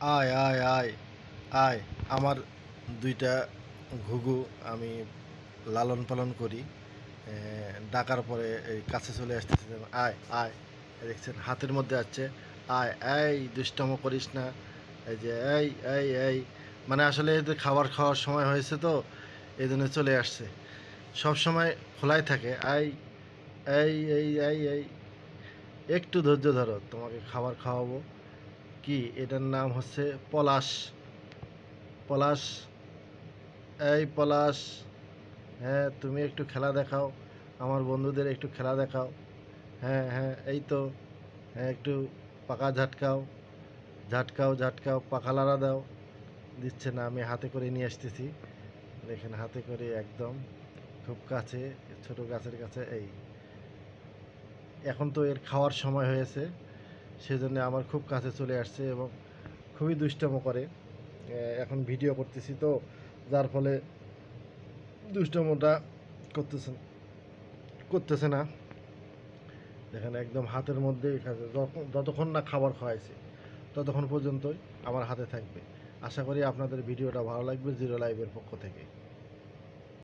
আয় আয় আয় আয়। আমার দুইটা ঘুঘু আমি লালন পালন করি। ডাকার পরে এই কাছে চলে আসতেছে আয় আয়। দেখছেন, হাতের মধ্যে আছে আয়, এই দুষ্টম করিস না। এই যে, এই এই এই। মানে আসলে এদের খাবার খাওয়ার সময় হয়েছে তো, এই জন্য চলে আসছে। সব সময় খোলাই থাকে আই এই এই এই এই। একটু ধৈর্য ধরো, তোমাকে খাবার খাওয়াবো। কি? এটার নাম হচ্ছে পলাশ। পলাশ, এই পলাশ হ্যাঁ তুমি একটু খেলা দেখাও, আমার বন্ধুদের একটু খেলা দেখাও। হ্যাঁ হ্যাঁ এই তো হ্যাঁ একটু পাকা ঝাটকাও ঝাটকাও ঝাটকাও, পাকা লাড়া দাও। দিচ্ছে না, আমি হাতে করে নিয়ে আসতেছি। দেখেন, হাতে করে একদম খুব কাছে, ছোট গাছের কাছে, এই। এখন তো এর খাওয়ার সময় হয়েছে। সেজন্য আমার খুব কাছে চলে আসছে এবং খুবই দুষ্টম করে। এখন ভিডিও করতেছি তো, যার ফলে দুষ্টমটা করতেছে করতেছে না। দেখেন একদম হাতের মধ্যে যতক্ষণ না খাবার খাওয়াইছে, ততক্ষণ পর্যন্তই আমার হাতে থাকবে। আশা করি আপনাদের ভিডিওটা ভালো লাগবে জিরো লাইভের পক্ষ থেকে।